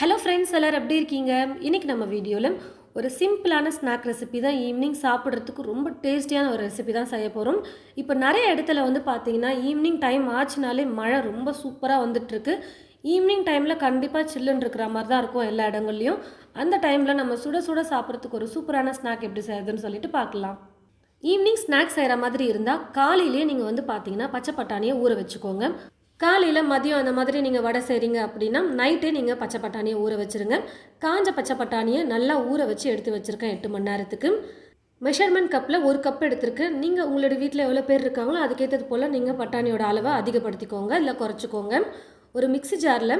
Hello friends எல்லோரும் எப்படி இருக்கீங்க? இன்றைக்கி நம்ம வீடியோவில் ஒரு சிம்பிளான ஸ்நாக் ரெசிபி தான் ஈவினிங் சாப்பிட்றதுக்கு ரொம்ப டேஸ்டியான ஒரு ரெசிபி தான் செய்ய போகிறோம் இப்போ நிறைய இடத்துல வந்து பார்த்தீங்கன்னா ஈவினிங் டைம் ஆச்சுனாலே மழை ரொம்ப சூப்பராக வந்துட்டுருக்கு. ஈவினிங் டைமில் கண்டிப்பாக சில்லுன்னு இருக்கிற மாதிரி தான் இருக்கும் எல்லா இடங்கள்லையும். அந்த டைமில் நம்ம சுட சுட சாப்பிட்றதுக்கு ஒரு சூப்பரான ஸ்நாக் எப்படி செய்யறதுன்னு சொல்லிட்டு பார்க்கலாம் ஈவினிங் ஸ்நாக்ஸ் செய்கிற மாதிரி இருந்தால் காலையிலேயே நீங்கள் வந்து பார்த்தீங்கன்னா பச்சை பட்டாணியை ஊற வச்சுக்கோங்க. காலையில் மதியம் அந்த மாதிரி நீங்கள் வடை செய்கிறீங்க அப்படின்னா நைட்டே நீங்கள் பச்சை பட்டாணியை ஊற வச்சுருங்க. காஞ்ச பச்சை பட்டாணியை நல்லா ஊற வச்சு எடுத்து வச்சுருக்கேன் எட்டு மணி நேரத்துக்கு. மெஷர்மெண்ட் கப்பில் ஒரு கப் எடுத்துருக்கேன் நீங்கள் உங்களோட வீட்டில் எவ்வளோ பேர் இருக்காங்களோ அதுக்கேற்றது போல் நீங்கள் பட்டாணியோட அளவை அதிகப்படுத்திக்கோங்க இல்லை குறைச்சிக்கோங்க. ஒரு மிக்ஸி ஜாரில்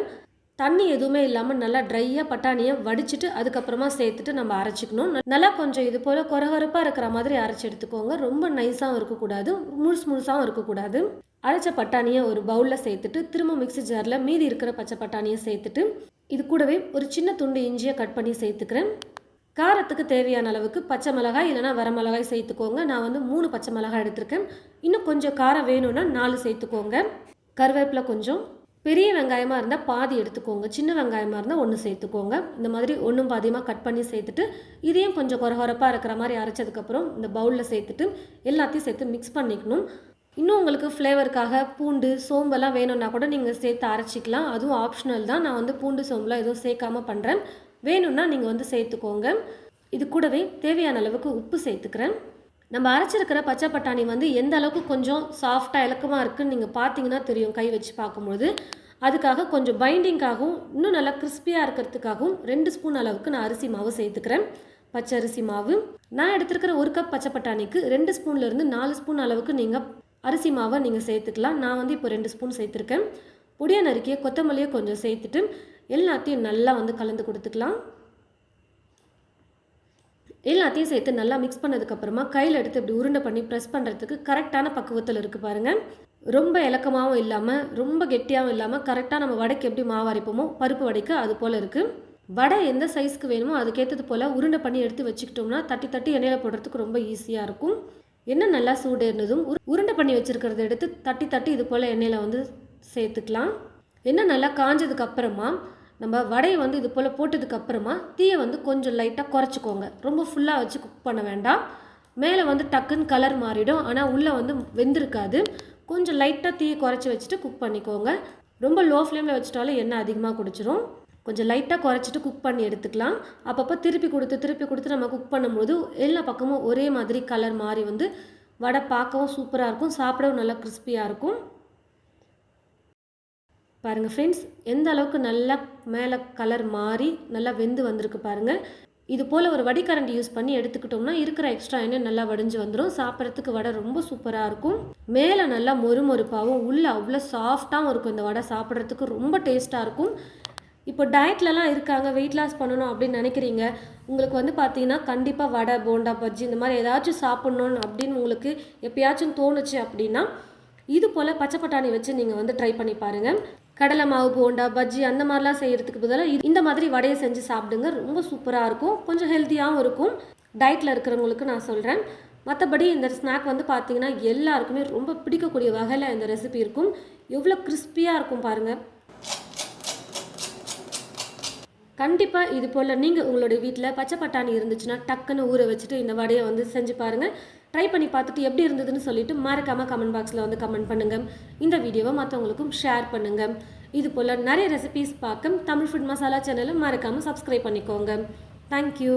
தண்ணி எதுவுமே இல்லாமல் நல்லா ட்ரையாக பட்டாணியை வடிச்சிட்டு அதுக்கப்புறமா சேர்த்துட்டு நம்ம அரைச்சிக்கணும். நல்லா கொஞ்சம் இது போல் குறகுறப்பாக இருக்கிற மாதிரி அரைச்சி எடுத்துக்கோங்க. ரொம்ப நைஸாகவும் இருக்கக்கூடாது. முழுசு முழுசாகவும் இருக்கக்கூடாது. அரைச்ச பட்டாணியை ஒரு பவுலில் சேர்த்துட்டு திரும்ப மிக்ஸி ஜாரில் மீதி இருக்கிற பச்சை பட்டாணியை சேர்த்துட்டு இது கூடவே ஒரு சின்ன துண்டு இஞ்சியை கட் பண்ணி சேர்த்துக்கிறேன். காரத்துக்கு தேவையான அளவுக்கு பச்சை மிளகாய் இல்லைனா வரமிளகாய் சேர்த்துக்கோங்க. நான் வந்து மூணு பச்சை மிளகாய் எடுத்திருக்கேன். இன்னும் கொஞ்சம் காரம் வேணும்னா நாலு சேர்த்துக்கோங்க. கருவேப்பிலை கொஞ்சம். பெரிய வெங்காயமாக இருந்தால் பாதி எடுத்துக்கோங்க. சின்ன வெங்காயமாக இருந்தால் ஒன்று சேர்த்துக்கோங்க. இந்த மாதிரி ஒன்றும் பாதியமாக கட் பண்ணி சேர்த்துட்டு இதையும் கொஞ்சம் குறகுறப்பாக இருக்கிற மாதிரி அரைச்சதுக்கப்புறம் இந்த பவுலில் சேர்த்துட்டு எல்லாத்தையும் சேர்த்து மிக்ஸ் பண்ணிக்கணும். இன்னும் உங்களுக்கு ஃப்ளேவருக்காக பூண்டு சோம்பெல்லாம் வேணும்னா கூட நீங்கள் சேர்த்து அரைச்சிக்கலாம். அதுவும் ஆப்ஷனல் தான். நான் வந்து பூண்டு சோம்பெலாம் எதுவும் சேர்க்காம பண்ணுறேன் வேணும்னா நீங்கள் வந்து சேர்த்துக்கோங்க. இது கூடவே தேவையான அளவுக்கு உப்பு சேர்த்துக்கிறேன். நம்ம அரைச்சிருக்கிற பச்சை பட்டாணி வந்து எந்த அளவுக்கு கொஞ்சம் சாஃப்டாக இலக்கமாக இருக்குன்னு நீங்கள் பார்த்தீங்கன்னா தெரியும் கை வச்சு பார்க்கும்போது அதுக்காக கொஞ்சம் பைண்டிங்காகவும் இன்னும் நல்லா கிறிஸ்பியாக இருக்கிறதுக்காகவும் ரெண்டு ஸ்பூன் அளவுக்கு நான் அரிசி மாவு சேர்த்துக்கிறேன். பச்சை அரிசி மாவு. நான் எடுத்துருக்கிற ஒரு கப் பச்சை பட்டாணிக்கு ரெண்டு ஸ்பூன்லேருந்து நாலு ஸ்பூன் அளவுக்கு நீங்கள் அரிசி மாவை நீங்கள் சேர்த்துக்கலாம். நான் வந்து இப்போ ரெண்டு ஸ்பூன் சேர்த்துருக்கேன். பொடியை நறுக்கிய கொத்தமல்லியை கொஞ்சம் சேர்த்துட்டு எல்லாத்தையும் நல்லா வந்து கலந்து கொடுத்துக்கலாம். எல்லாத்தையும் சேர்த்து நல்லா மிக்ஸ் பண்ணதுக்கப்புறமா கையில் எடுத்து இப்படி உருண்டை பண்ணி ப்ரெஸ் பண்ணுறதுக்கு கரெக்டான பக்குவத்தில் இருக்குது பாருங்கள் ரொம்ப இலக்கமாகவும் இல்லாமல் ரொம்ப கெட்டியாகவும் இல்லாமல் கரெக்டாக நம்ம வடைக்கு எப்படி மாவு அரைப்போமோ பருப்பு வடைக்கு அது போல் இருக்குது வடை எந்த சைஸ்க்கு வேணுமோ அதுக்கேற்றது போல் உருண்டை பண்ணி எடுத்து வச்சுக்கிட்டோம்னா தட்டி தட்டி எண்ணெயில் போடுறதுக்கு ரொம்ப ஈஸியாக இருக்கும். எண்ணெய் நல்லா சூடு இருந்ததும் உருண்டை பண்ணி வச்சுருக்கிறத எடுத்து தட்டி தட்டி இது போல் எண்ணெயில் வந்து சேர்த்துக்கலாம். எண்ணெய் நல்லா காஞ்சதுக்கு அப்புறமா நம்ம வடையை வந்து இது போல் போட்டதுக்கு அப்புறமா தீயை வந்து கொஞ்சம் லைட்டாக குறைச்சிக்கோங்க. ரொம்ப ஃபுல்லாக வச்சு குக் பண்ண வேண்டாம். மேலே வந்து டக்குன்னு கலர் மாறிடும். ஆனால் உள்ளே வந்து வெந்திருக்காது. கொஞ்சம் லைட்டாக தீயை குறைச்சி வச்சுட்டு குக் பண்ணிக்கோங்க. ரொம்ப லோ ஃப்ளேமில் வச்சுட்டாலும் எண்ணெய் அதிகமாக குடிச்சிரும். கொஞ்சம் லைட்டாக குறைச்சிட்டு குக் பண்ணி எடுத்துக்கலாம். அப்பப்போ திருப்பி கொடுத்து திருப்பி கொடுத்து நம்ம குக் பண்ணும்போது எல்லா பக்கமும் ஒரே மாதிரி கலர் மாறி வந்து வடை பார்க்கவும் சூப்பராக இருக்கும். சாப்பிடவும் நல்லா கிறிஸ்பியாக இருக்கும். பாருங்கள் ஃப்ரெண்ட்ஸ் எந்த அளவுக்கு நல்லா மேலே கலர் மாறி நல்லா வெந்து வந்திருக்கு பாருங்கள் இது போல் ஒரு வடிகரண்டி யூஸ் பண்ணி எடுத்துக்கிட்டோம்னா இருக்கிற எக்ஸ்ட்ரா எண்ணெய் நல்லா வடிஞ்சு வந்துடும் சாப்பிட்றதுக்கு வடை ரொம்ப சூப்பராக இருக்கும். மேலே நல்லா மொறு மொறுப்பாகவும் உள்ளே அவ்வளோ சாஃப்டாகவும் இருக்கும். இந்த வடை சாப்பிட்றதுக்கு ரொம்ப டேஸ்ட்டாக இருக்கும். இப்போ டயட்லலாம் இருக்காங்க வெயிட் லாஸ் பண்ணணும் அப்படின்னு நினைக்கிறீங்க. உங்களுக்கு வந்து பார்த்தீங்கன்னா கண்டிப்பாக வடை போண்டா பஜ்ஜி இந்த மாதிரி ஏதாச்சும் சாப்பிட்ணுன்னு அப்படின்னு உங்களுக்கு எப்பயாச்சும் தோணுச்சு அப்படின்னா இது போல் பச்சை பட்டாணி வச்சு நீங்கள் வந்து ட்ரை பண்ணி பாருங்கள் கடலை மாவு போண்டா பஜ்ஜி அந்த மாதிரிலாம் செய்கிறதுக்கு பதிலாக இந்த மாதிரி வடையை செஞ்சு சாப்பிடுங்க. ரொம்ப சூப்பராக இருக்கும். கொஞ்சம் ஹெல்த்தியாகவும் இருக்கும். டயட்டில் இருக்கிறவங்களுக்கு நான் சொல்கிறேன் மற்றபடி இந்த ஸ்நாக் வந்து பார்த்தீங்கன்னா எல்லாருக்குமே ரொம்ப பிடிக்கக்கூடிய வகையில் இந்த ரெசிபி இருக்கும். எவ்வளோ கிறிஸ்பியாக இருக்கும் பாருங்கள் கண்டிப்பாக இது போல் நீங்கள் உங்களுடைய வீட்டில் பச்சை பட்டாணி இருந்துச்சுன்னா டக்குன்னு ஊற வச்சுட்டு இந்த வடையை வந்து செஞ்சு பாருங்கள் ட்ரை பண்ணி பார்த்துட்டு எப்படி இருந்ததுன்னு சொல்லிட்டு மறக்காமல் கமெண்ட் பாக்ஸில் வந்து கமெண்ட் பண்ணுங்கள் இந்த வீடியோவை மற்றவங்களுக்கும் ஷேர் பண்ணுங்கள் இது போல் நிறைய ரெசிபீஸ் பார்க்க தமிழ் ஃபுட் மசாலா சேனலை மறக்காமல் சப்ஸ்கிரைப் பண்ணிக்கோங்க. தேங்க்யூ